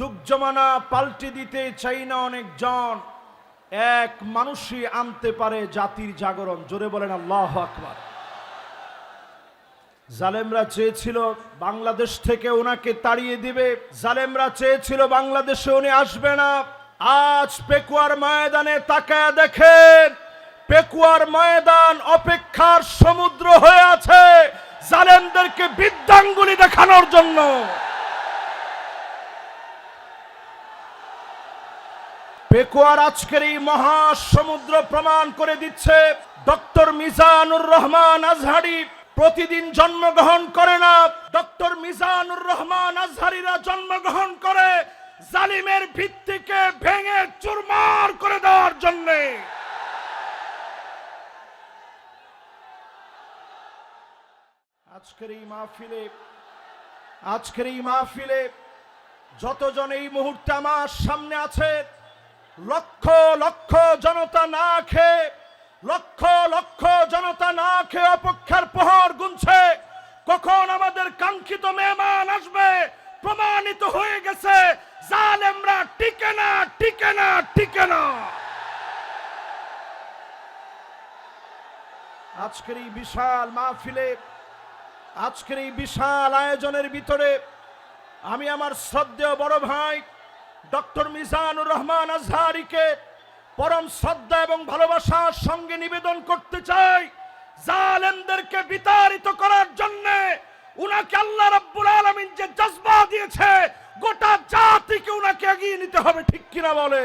যুগ জমানা পাল্টে দিতে চাই না অনেকজন এক মানুষই আনতে পারে জাতির জাগরণ। জোরে বলেন আল্লাহ আকবার। জালেমরা চেয়েছিল বাংলাদেশ থেকে ওনাকে তাড়িয়ে দিবে। জালেমরা চেয়েছিল বাংলাদেশে উনি আসবে না। আজ পেকুয়ার ময়দানে তাকায় দেখেন, পেকুয়ার ময়দান অপেক্ষার সমুদ্র হয়ে আছে। জালেমদেরকে বিদ্যাঙ্গুলি দেখানোর জন্য। পেকুয়ার আজকের এই মহাসমুদ্র প্রমাণ করে দিচ্ছে ডক্টর মিজানুর রহমান আজহারি। প্রতিদিন জন্মগ্রহণ করে না। ডক্টর মিজানুর রহমান আজহারিরা জন্মগ্রহণ করে জালিমের ভিত্তিকে ভেঙে চুরমার করে দেওয়ার জন্যে। আজকের এই মাহফিলে, আজকের এই মাহফিলে যতজন এই মুহূর্তে আমার সামনে আছে লক্ষ লক্ষ জনতা না খেয়ে, লক্ষ লক্ষ জনতা না খেয়ে অপেক্ষার প্রহর গুনছে। কখন আমাদের কাঙ্ক্ষিত মেহমান আসবে? প্রমাণিত হয়ে গেছে, জালেমরা টিকে না টিকে না টিকে না। আজকের এই বিশাল মাহফিলে, আজকের এই বিশাল আয়োজনের ভিতরে আমি আমার শ্রদ্ধেয় বড় ভাই ডক্টর মিজানুর রহমান আজহারিকে পরম শ্রদ্ধা এবং ভালোবাসার সঙ্গে নিবেদন করতে চাই। জালেমদেরকে বিতাড়িত করার জন্য উনাকে আল্লাহ রাব্বুল আলামিন যে জজবা দিয়েছে, গোটা জাতিকে উনাকে এগিয়ে নিতে হবে, ঠিক কিনা বলে